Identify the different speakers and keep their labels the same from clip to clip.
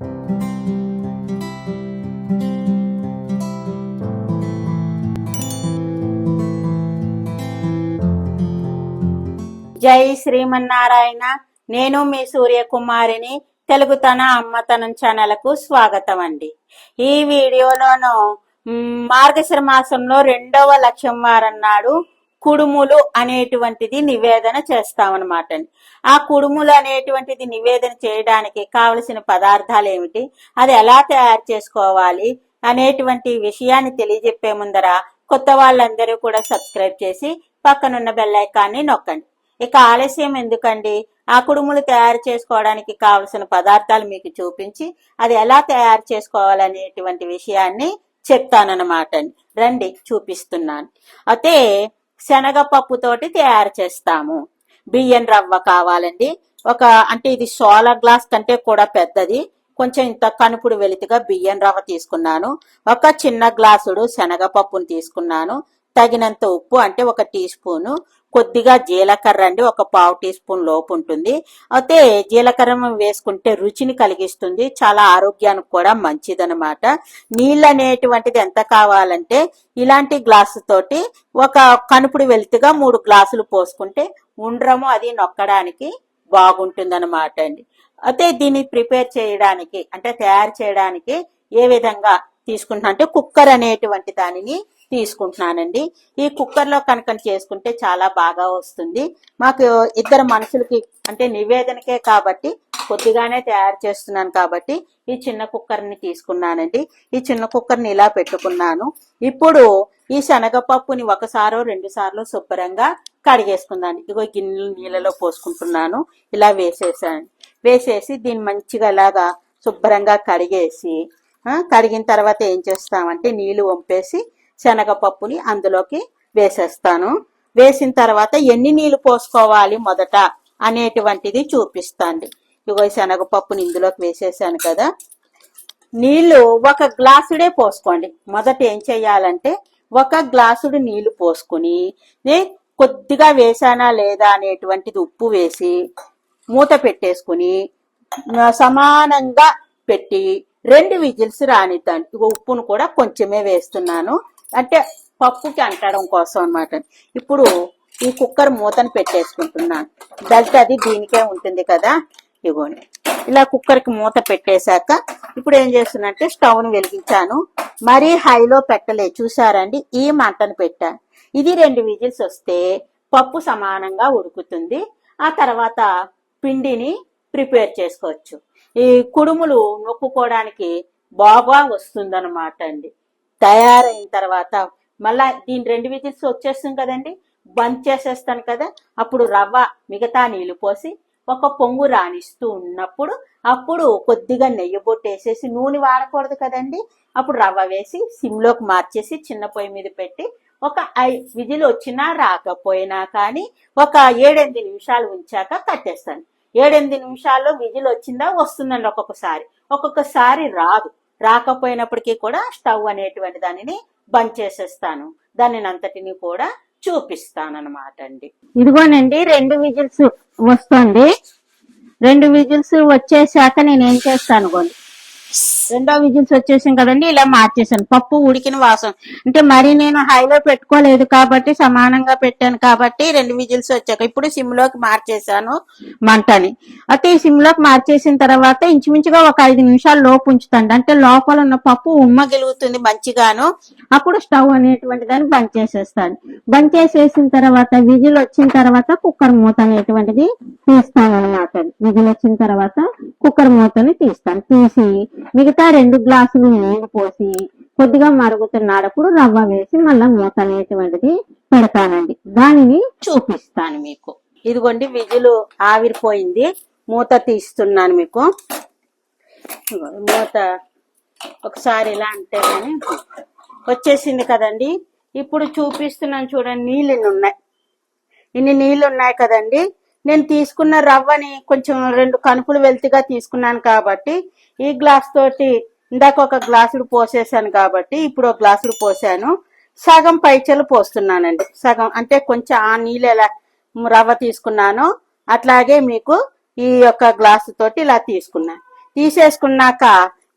Speaker 1: జై శ్రీమన్నారాయణ. నేను మీ సూర్యకుమారిని తెలుగుతన అమ్మతనం ఛానల్కు స్వాగతం అండి. ఈ వీడియోలోను మ్, మార్గశిర మాసంలో రెండవ లక్ష్యం వారన్నాడు కుడుములు అనేటువంటిది నివేదన చేస్తామన్నమాట అండి. ఆ కుడుములు అనేటువంటిది నివేదన చేయడానికి కావలసిన పదార్థాలు ఏమిటి? అది ఎలా తయారు చేసుకోవాలి? అనేటువంటి విషయాన్ని తెలియజెప్పే ముందర కొత్త వాళ్ళందరూ కూడా సబ్స్క్రైబ్ చేసి పక్కనున్న బెల్ ఐకాన్ని నొక్కండి. ఇక ఆలస్యం ఎందుకండి? ఆ కుడుములు తయారు చేసుకోవడానికి కావలసిన పదార్థాలు మీకు చూపించి అది ఎలా తయారు చేసుకోవాలనేటువంటి విషయాన్ని చెప్తానన్నమాట అండి. రండి చూపిస్తున్నాను. అయితే శనగపప్పుతోటి తయారు చేస్తాము. బియ్యం రవ్వ కావాలండి. ఒక అంటే ఇది సోలార్ గ్లాస్ కంటే కూడా పెద్దది. కొంచెం ఇంత కనుపుడు వెలితిగా బియ్యం రవ్వ తీసుకున్నాను. ఒక చిన్న గ్లాసుడు శనగపప్పును తీసుకున్నాను. తగినంత ఉప్పు అంటే ఒక టీ స్పూను. కొద్దిగా జీలకర్ర అండి ఒక పావు టీ స్పూన్ లోపు ఉంటుంది. అయితే జీలకర్ర వేసుకుంటే రుచిని కలిగిస్తుంది చాలా ఆరోగ్యానికి కూడా మంచిదనమాట నీళ్ళు అనేటువంటిది ఎంత కావాలంటే ఇలాంటి గ్లాసు తోటి ఒక కనుపుడు వెలితిగా మూడు గ్లాసులు పోసుకుంటే ఉండ్రము అది నొక్కడానికి బాగుంటుందన్నమాట అండి. అయితే దీన్ని ప్రిపేర్ చేయడానికి అంటే తయారు చేయడానికి ఏ విధంగా తీసుకుంటున్నా అంటే కుక్కర్ అనేటువంటి దానిని తీసుకుంటున్నానండి. ఈ కుక్కర్లో కనుక చేసుకుంటే చాలా బాగా వస్తుంది. మాకు ఇద్దరు మనుషులకి అంటే నివేదనకే కాబట్టి కొద్దిగానే తయారు చేస్తున్నాను కాబట్టి ఈ చిన్న కుక్కర్ని తీసుకున్నానండి. ఈ చిన్న కుక్కర్ని ఇలా పెట్టుకున్నాను. ఇప్పుడు ఈ శనగపప్పుని ఒకసారో రెండు సార్లు శుభ్రంగా కడిగేసుకుందాను. ఇదిగో గిన్నెలు నీళ్ళలో పోసుకుంటున్నాను. ఇలా వేసేసాను. వేసేసి దీన్ని మంచిగా ఇలాగా శుభ్రంగా కడిగేసి కడిగిన తర్వాత ఏం చేస్తామంటే నీళ్ళు వంపేసి శనగపప్పుని అందులోకి వేసేస్తాను. వేసిన తర్వాత ఎన్ని నీళ్ళు పోసుకోవాలి మొదట అనేటువంటిది చూపిస్తాండి ఇగో శనగపప్పుని ఇందులోకి వేసేసాను కదా. నీళ్ళు ఒక గ్లాసుడే పోసుకోండి. మొదట ఏం చేయాలంటే ఒక గ్లాసుడు నీళ్ళు పోసుకుని నే కొద్దిగా వేసానా లేదా అనేటువంటిది ఉప్పు వేసి మూత పెట్టేసుకుని సమానంగా పెట్టి రెండు విజిల్స్ రానిద్దాను ఇగో ఉప్పును కూడా కొంచెమే వేస్తున్నాను. అంటే పప్పుకి అంటడం కోసం అన్నమాట. ఇప్పుడు ఈ కుక్కర్ మూతను పెట్టేసుకుంటున్నాను దళిత అది దీనికే ఉంటుంది కదా. ఇగోండి ఇలా కుక్కర్కి మూత పెట్టేశాక ఇప్పుడు ఏం చేస్తున్నంటే స్టవ్ను వెలిగించాను. మరీ హైలో పెట్టలే చూసారండి ఈ మంటను పెట్టాను ఇది రెండు విజిల్స్ వస్తే పప్పు సమానంగా ఉడుకుతుంది. ఆ తర్వాత పిండిని ప్రిపేర్ చేసుకోవచ్చు. ఈ కుడుములు నొక్కుకోవడానికి బాగా వస్తుందన్నమాట అండి. తయారైన తర్వాత మళ్ళా దీని రెండు విజిల్స్ వచ్చేస్తుంది కదండి. బంద్ చేసేస్తాను కదా. అప్పుడు రవ్వ మిగతా నీళ్ళు పోసి ఒక పొంగు రాణిస్తూ ఉన్నప్పుడు అప్పుడు కొద్దిగా నెయ్యి బొట్టేసేసి నూనె వాడకూడదు కదండి. అప్పుడు రవ్వ వేసి సిమ్లోకి మార్చేసి చిన్న పొయ్యి మీద పెట్టి ఒక ఐ విజిల్ వచ్చినా రాకపోయినా కానీ ఒక ఏడెనిమిది నిమిషాలు ఉంచాక కట్టేస్తాను. ఏడెనిమిది నిమిషాల్లో విజిల్ వచ్చిందా? వస్తుందండి ఒక్కొక్కసారి. ఒక్కొక్కసారి రాదు. రాకపోయినప్పటికీ కూడా స్టవ్ అనేటువంటి దానిని బంద్ చేసేస్తాను. దానిని అంతటిని కూడా చూపిస్తాను అండి. ఇదిగోనండి రెండు విజిల్స్ వస్తుంది. రెండు విజిల్స్ వచ్చేసాక నేను ఏం చేస్తాను కొన్ని రెండో విజిల్స్ వచ్చేసాం కదండి ఇలా మార్చేసాను పప్పు ఉడికిన వాసన. అంటే మరి నేను హైలో పెట్టుకోలేదు కాబట్టి సమానంగా పెట్టాను కాబట్టి రెండు విజిల్స్ వచ్చాక ఇప్పుడు సిమ్లోకి మార్చేసాను మంటని. అయితే ఈ సిమ్లోకి మార్చేసిన తర్వాత ఇంచుమించుగా ఒక ఐదు నిమిషాలు లోపు ఉంచుతాండి. అంటే లోపల ఉన్న పప్పు ఉమ్మగిలుగుతుంది మంచిగాను. అప్పుడు స్టవ్ అనేటువంటి దాన్ని బంద్ చేసేస్తాను. బంద్ చేసేసిన తర్వాత విజిల్ వచ్చిన తర్వాత కుక్కర్ మూత అనేటువంటిది తీస్తాను అనమాట విజిల్ వచ్చిన తర్వాత కుక్కర్ మూతని తీస్తాను. తీసి మిగతా రెండు గ్లాసులు నీళ్ళు పోసి కొద్దిగా మరుగుతున్నప్పుడు రవ్వ వేసి మళ్ళీ మూత అనేటువంటిది పెడతానండి. దానిని చూపిస్తాను మీకు. ఇదిగోండి విజులు ఆవిరిపోయింది. మూత తీస్తున్నాను మీకు. మూత ఒకసారి ఇలా అంటే కానీ వచ్చేసింది కదండి. ఇప్పుడు చూపిస్తున్నాను చూడండి నీళ్ళు ఉన్నాయి ఇన్ని నీళ్ళు ఉన్నాయి కదండి. నేను తీసుకున్న రవ్వని కొంచెం రెండు కనుపులు వెల్తిగా తీసుకున్నాను కాబట్టి ఈ గ్లాస్ తోటి ఇందాక ఒక గ్లాసుడు పోసేసాను కాబట్టి ఇప్పుడు ఒక గ్లాసుడు పోసాను. సగం పైచలు పోస్తున్నానండి. సగం అంటే కొంచెం ఆ నీళ్ళు ఎలా రవ్వ తీసుకున్నాను అట్లాగే మీకు ఈ యొక్క గ్లాసు తోటి ఇలా తీసుకున్నాను తీసేసుకున్నాక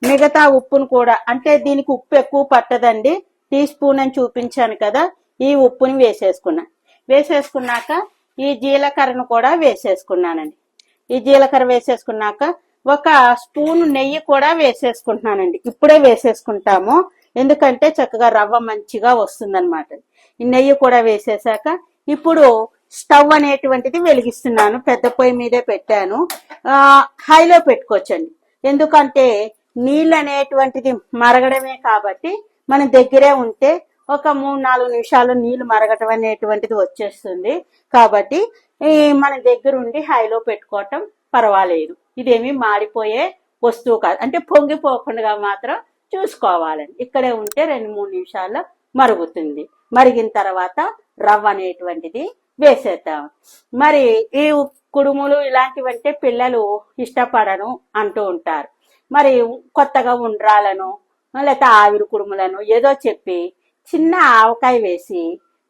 Speaker 1: మిగతా ఉప్పును కూడా అంటే దీనికి ఉప్పు ఎక్కువ పట్టదండి. టీ స్పూన్ అని చూపించాను కదా ఈ ఉప్పుని వేసేసుకున్నాను వేసేసుకున్నాక ఈ జీలకర్రను కూడా వేసేసుకున్నానండి. ఈ జీలకర్ర వేసేసుకున్నాక ఒక స్పూన్ నెయ్యి కూడా వేసేసుకుంటున్నానండి. ఇప్పుడే వేసేసుకుంటాము. ఎందుకంటే చక్కగా రవ్వ మంచిగా వస్తుందన్నమాట. ఈ నెయ్యి కూడా వేసేసాక ఇప్పుడు స్టవ్ అనేటువంటిది వెలిగిస్తున్నాను. పెద్ద పొయ్యి మీదే పెట్టాను. హైలో పెట్టుకోవచ్చండి. ఎందుకంటే నీళ్ళు అనేటువంటిది మరగడమే కాబట్టి మన దగ్గరే ఉంటే ఒక మూడు నాలుగు నిమిషాలు నీళ్ళు మరగటం అనేటువంటిది వచ్చేస్తుంది. కాబట్టి ఈ మన దగ్గర ఉండి హైలో పెట్టుకోవటం పర్వాలేదు. ఇదేమి మాడిపోయే వస్తువు కాదు. అంటే పొంగిపోకుండా మాత్రం చూసుకోవాలండి. ఇక్కడే ఉంటే రెండు మూడు నిమిషాల్లో మరుగుతుంది. మరిగిన తర్వాత రవ్వ అనేటువంటిది వేసేద్దాం. మరి ఈ కుడుములు ఇలాంటివంటే పిల్లలు ఇష్టపడను అంటూ ఉంటారు. మరి కొత్తగా ఉండ్రాలను లేకపోతే ఆవిరి కుడుములను ఏదో చెప్పి చిన్న ఆవకాయ వేసి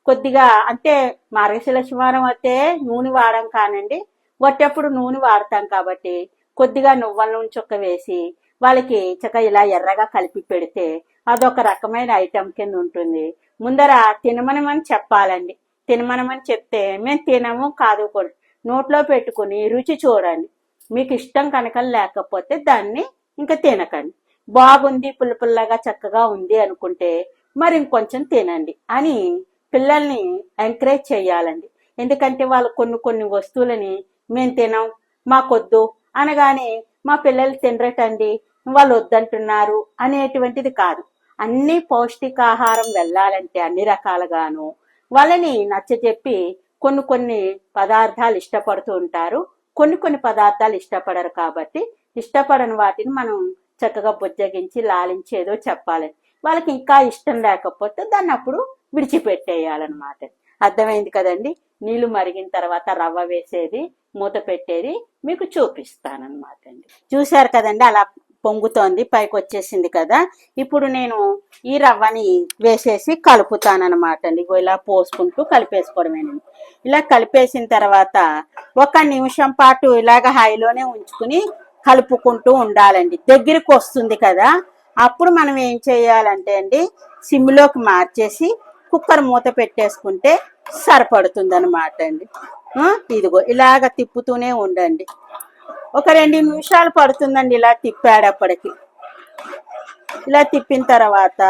Speaker 1: కొద్దిగా అంటే మార్గశిల శివారం అయితే నూనె వాడం కానండి. వట్టెప్పుడు నూనె వాడతాం కాబట్టి కొద్దిగా నువ్వుల నూనె చుక్క వేసి వాళ్ళకి చక్క ఇలా ఎర్రగా కలిపి పెడితే అదొక రకమైన ఐటెం కింద ఉంటుంది. ముందర తినమనమని చెప్పాలండి. తినమనమని చెప్తే మేము తినము కాదు కూడా నోట్లో పెట్టుకుని రుచి చూడండి. మీకు ఇష్టం కనుక లేకపోతే దాన్ని ఇంకా తినకండి. బాగుంది పుల్ల పుల్లగా చక్కగా ఉంది అనుకుంటే మరి ఇంకొంచెం తినండి అని పిల్లల్ని ఎంకరేజ్ చేయాలండి. ఎందుకంటే వాళ్ళు కొన్ని కొన్ని వస్తువులని మేము తినం మాకొద్దు అనగానే మా పిల్లలు తినరటండి వాళ్ళు వద్దంటున్నారు అనేటువంటిది కాదు. అన్ని పౌష్టికాహారం వెళ్ళాలంటే అన్ని రకాలుగాను వాళ్ళని నచ్చజెప్పి కొన్ని కొన్ని పదార్థాలు ఇష్టపడుతూ ఉంటారు. కొన్ని కొన్ని పదార్థాలు ఇష్టపడరు కాబట్టి ఇష్టపడని వాటిని మనం చక్కగా బుజ్జగించి లాలించి ఏదో చెప్పాలి వాళ్ళకి ఇంకా ఇష్టం లేకపోతే దాన్ని అప్పుడు విడిచిపెట్టేయాలన్నమాట. అర్థమైంది కదండి? నీళ్ళు మరిగిన తర్వాత రవ్వ వేసేది మూత పెట్టేది మీకు చూపిస్తానమాట అండి. చూశారు కదండి? అలా పొంగుతోంది పైకి వచ్చేసింది కదా? ఇప్పుడు నేను ఈ రవ్వని వేసేసి కలుపుతానన్నమాట అండి. ఇలా పోసుకుంటూ కలిపేసుకోవడమేనండి. ఇలా కలిపేసిన తర్వాత ఒక నిమిషం పాటు ఇలాగ హైలోనే ఉంచుకుని కలుపుకుంటూ ఉండాలండి. దగ్గరికి వస్తుంది కదా? అప్పుడు మనం ఏం చేయాలంటే అండి సిమ్లోకి మార్చేసి కుక్కర్ మూత పెట్టేసుకుంటే సరిపడుతుంది అనమాట అండి ఇదిగో ఇలాగ తిప్పుతూనే ఉండండి. ఒక రెండు నిమిషాలు పడుతుందండి ఇలా తిప్పాడప్పటికి. ఇలా తిప్పిన తర్వాత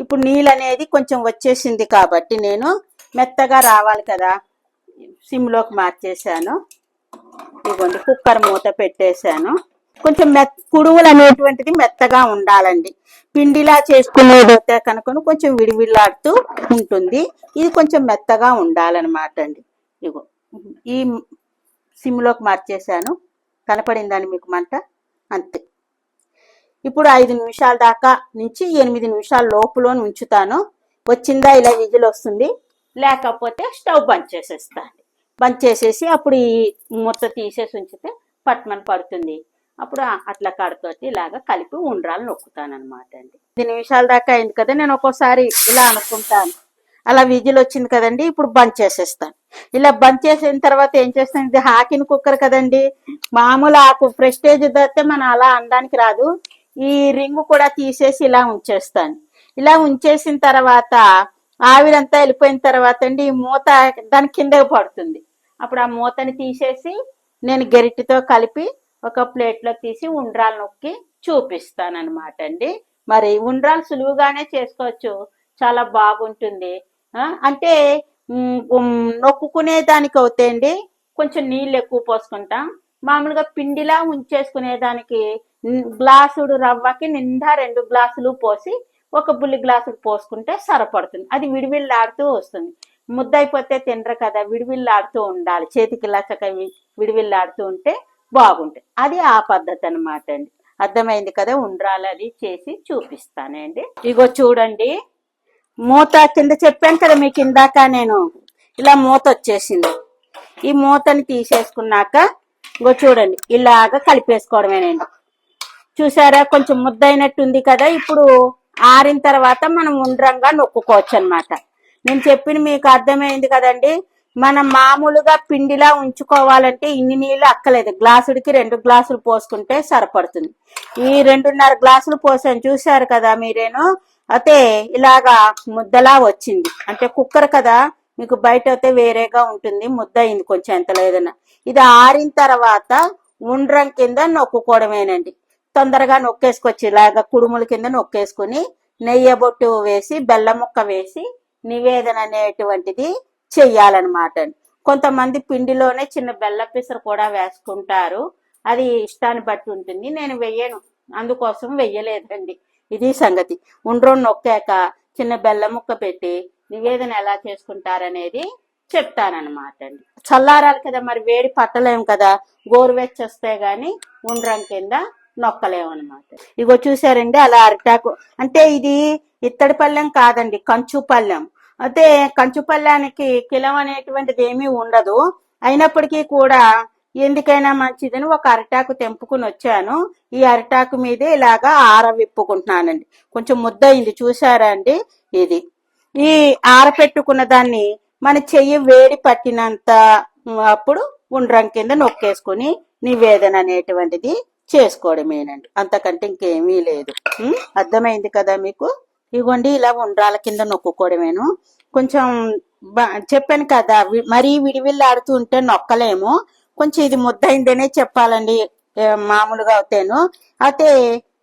Speaker 1: ఇప్పుడు నీళ్ళు అనేది కొంచెం వచ్చేసింది కాబట్టి నేను మెత్తగా రావాలి కదా సిమ్లోకి మార్చేసాను ఇదిగోండి కుక్కర్ మూత పెట్టేశాను. కొంచెం మెత్ కుడువులు అనేటువంటిది మెత్తగా ఉండాలండి. పిండిలా చేసుకునేదైతే కనుక కొంచెం విడివిడిలాడుతూ ఉంటుంది. ఇది కొంచెం మెత్తగా ఉండాలన్నమాట అండి. ఇగో ఈ సిమ్లోకి మార్చేశాను. కనపడిందని మీకు మంట? అంతే. ఇప్పుడు ఐదు నిమిషాల దాకా నుంచి ఎనిమిది నిమిషాల లోపులో ఉంచుతాను. వచ్చిందా ఇలా విజులు వస్తుంది? లేకపోతే స్టవ్ బంద్ చేసేస్తాను బంద్ చేసేసి అప్పుడు ఈ మూత తీసేసి ఉంచితే పట్మని పడుతుంది. అప్పుడు అట్లా అట్ల ఇలాగా ఇలాగ కలిపి ఉండ్రాలు నొక్కుతాను అనమాట అండి. పది నిమిషాల దాకా అయింది కదా నేను ఒక్కోసారి ఇలా అనుకుంటాను. అలా విజిల్ వచ్చింది కదండి ఇప్పుడు బంద్ చేసేస్తాను. ఇలా బంద్ చేసిన తర్వాత ఏం చేస్తాను ఇది హాకిన్ కుక్కర్ కదండి. మామూలు ఆకు ప్రెస్టేజ్ అయితే మనం అలా అనడానికి రాదు. ఈ రింగ్ కూడా తీసేసి ఇలా ఉంచేస్తాను. ఇలా ఉంచేసిన తర్వాత ఆవిరంతా వెళ్ళిపోయిన తర్వాత అండి ఈ మూత దాని కిందకి పడుతుంది. అప్పుడు ఆ మూతని తీసేసి నేను గరిటెతో కలిపి ఒక ప్లేట్లో తీసి ఉండ్రాలు నొక్కి చూపిస్తానమాట అండి మరి ఉండ్రాలు సులువుగానే చేసుకోవచ్చు. చాలా బాగుంటుంది. అంటే ఉమ్, ఉమ్, నొక్కుకునే దానికి అవుతాయండి కొంచెం నీళ్ళు ఎక్కువ పోసుకుంటాం. మామూలుగా పిండిలా ఉంచేసుకునే దానికి గ్లాసుడు రవ్వకి నిండా రెండు గ్లాసులు పోసి ఒక బుల్లి గ్లాసుడు పోసుకుంటే సరిపడుతుంది. అది విడివిళ్ళాడుతూ వస్తుంది. ముద్ద అయిపోతే తినరు కదా విడివిళ్ళాడుతూ ఉండాలి. చేతికి లచ్చక చక్క విడివిళ్ళాడుతూ ఉంటే బాగుంటుంది అది ఆ పద్ధతి అనమాట అండి. అర్థమైంది కదా? ఉండ్రాలు అది చేసి చూపిస్తానండి. ఇగో చూడండి. మూత కింద చెప్పాను కదా మీకు ఇందాక నేను. ఇలా మూత వచ్చేసింది. ఈ మూతని తీసేసుకున్నాక ఇగో చూడండి. ఇలాగ కలిపేసుకోవడమేనండి. చూసారా? కొంచెం ముద్దయినట్టు ఉంది కదా? ఇప్పుడు ఆరిన తర్వాత మనం ఉండ్రంగా నొక్కుకోవచ్చు అనమాట నేను చెప్పిన మీకు అర్థమైంది కదండి? మనం మామూలుగా పిండిలా ఉంచుకోవాలంటే ఇన్ని నీళ్ళు అక్కలేదు గ్లాసుడికి రెండు గ్లాసులు పోసుకుంటే సరిపడుతుంది. ఈ రెండున్నర గ్లాసులు పోసాను. చూశారు కదా మీరేను? అయితే ఇలాగా ముద్దలా వచ్చింది. అంటే కుక్కర్ కదా మీకు బయట అయితే వేరేగా ఉంటుంది. ముద్ద అయింది కొంచెం ఎంత లేదన్నా. ఇది ఆరిన తర్వాత ఉండ్రం కింద నొక్కుకోవడమేనండి. తొందరగా నొక్కేసుకొచ్చి ఇలాగా కుడుముల కింద నొక్కేసుకుని నెయ్యి బొట్టు వేసి బెల్లం ముక్క వేసి నివేదన అనేటువంటిది చెయ్యాలన్నమాట కొంతమంది పిండిలోనే చిన్న బెల్లం పిసరు కూడా వేసుకుంటారు. అది ఇష్టాన్ని బట్టి ఉంటుంది. నేను వెయ్యను. అందుకోసం వెయ్యలేదండి. ఇది సంగతి. ఉండ్రం నొక్కాక చిన్న బెల్లం ముక్క పెట్టి నివేదన ఎలా చేసుకుంటారనేది చెప్తానన్నమాట అండి చల్లారాలి కదా మరి వేడి పట్టలేము కదా. గోరువెచ్చొస్తే గాని ఉండ్రం కింద నొక్కలేము అనమాట ఇగో చూసారండి అలా అరిటాకు. అంటే ఇది ఇత్తడి పళ్ళెం కాదండి కంచు పళ్ళెం. అయితే కంచుపల్లానికి కిలం అనేటువంటిది ఏమీ ఉండదు. అయినప్పటికీ కూడా ఎందుకైనా మంచిదని ఒక అరిటాకు తెంపుకుని వచ్చాను. ఈ అరిటాకు మీదే ఇలాగా ఆర విప్పుకుంటున్నానండి. కొంచెం ముద్ద అయింది చూసారా అండి? ఇది. ఈ ఆరపెట్టుకున్న దాన్ని మన చెయ్యి వేడి పట్టినంత అప్పుడు ఉండ్రం కింద నొక్కేసుకుని నివేదన అనేటువంటిది చేసుకోవడమేనండి. అంతకంటే ఇంకేమీ లేదు. అర్థమైంది కదా మీకు? ఇవ్వండి ఇలా ఉండ్రాల కింద నొక్కుకోవడమేను. కొంచెం బ- చెప్పాను కదా మరీ విడివిల్లాడుతూ ఉంటే నొక్కలేము. కొంచెం ఇది ముద్దైందనే చెప్పాలండి మామూలుగా అవుతాను. అయితే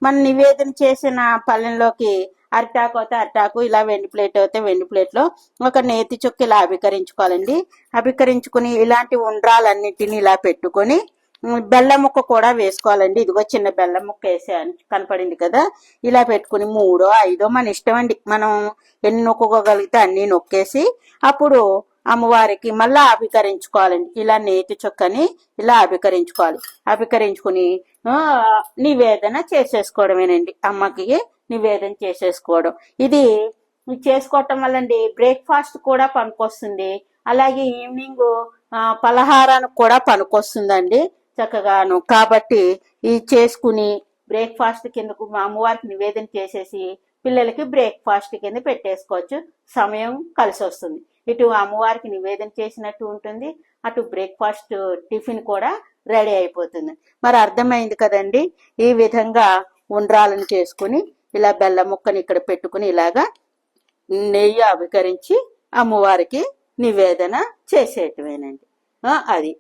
Speaker 1: మన నివేదన చేసిన పళ్ళెంలోకి అరిటాకు అయితే అరిటాకు ఇలా వెండి ప్లేట్ అయితే వెండి ప్లేట్లో ఒక నేతి చుక్క ఇలా అభికరించుకోవాలండి. అభికరించుకుని ఇలాంటి ఉండ్రాలన్నిటిని ఇలా పెట్టుకొని బెల్లం ముక్క కూడా వేసుకోవాలండి. ఇదిగో చిన్న బెల్లం ముక్క వేసే కనపడింది కదా? ఇలా పెట్టుకుని మూడో ఐదో మన ఇష్టం అండి. మనం ఎన్ని నొక్కుకోగలిగితే అన్ని నొక్కేసి అప్పుడు అమ్మవారికి మళ్ళీ అభికరించుకోవాలండి ఇలా నేతి చొక్కని ఇలా అభికరించుకోవాలి అభికరించుకుని నివేదన చేసేసుకోవడమేనండి. అమ్మకి నివేదన చేసేసుకోవడం. ఇది చేసుకోవటం వల్ల అండి బ్రేక్ఫాస్ట్ కూడా పనికొస్తుంది. అలాగే ఈవినింగ్ పలహారానికి కూడా పనికొస్తుందండి. చక్కగాను. కాబట్టి ఇది చేసుకుని బ్రేక్ఫాస్ట్ కిందకు మా అమ్మవారికి నివేదన చేసేసి పిల్లలకి బ్రేక్ఫాస్ట్ కింద పెట్టేసుకోవచ్చు. సమయం కలిసి వస్తుంది ఇటు అమ్మవారికి నివేదన చేసినట్టు ఉంటుంది. అటు బ్రేక్ఫాస్ట్ టిఫిన్ కూడా రెడీ అయిపోతుంది. మరి అర్థమైంది కదండి? ఈ విధంగా ఉండ్రాలను చేసుకుని ఇలా బెల్లం ముక్కని ఇక్కడ పెట్టుకుని ఇలాగా నెయ్యి అభికరించి అమ్మవారికి నివేదన చేసేటమేనండి అది.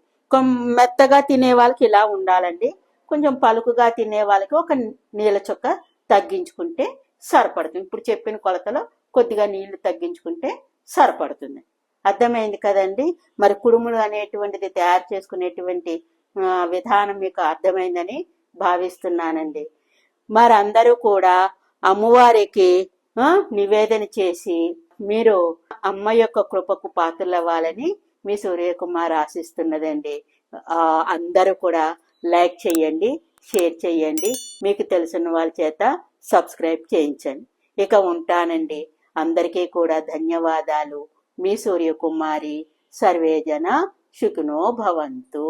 Speaker 1: మెత్తగా తినే వాళ్ళకి ఇలా ఉండాలండి. కొంచెం పలుకుగా తినే వాళ్ళకి ఒక నీళ్ళ చొక్క తగ్గించుకుంటే సరిపడుతుంది. ఇప్పుడు చెప్పిన కొలతలో కొద్దిగా నీళ్ళు తగ్గించుకుంటే సరిపడుతుంది. అర్థమైంది కదండి? మరి కుడుములు అనేటువంటిది తయారు చేసుకునేటువంటి విధానం మీకు అర్థమైందని భావిస్తున్నానండి. మరి అందరూ కూడా అమ్మవారికి నివేదన చేసి మీరు అమ్మ యొక్క కృపకు పాత్రలవ్వాలని మీ సూర్యకుమార్ ఆశిస్తున్నదండి. అందరూ కూడా లైక్ చేయండి షేర్ చేయండి. మీకు తెలిసిన వాళ్ళ చేత సబ్స్క్రైబ్ చేయించండి. ఇక ఉంటానండి. అందరికీ కూడా ధన్యవాదాలు. మీ సూర్యకుమారి సర్వేజన శుకునో భవంతు.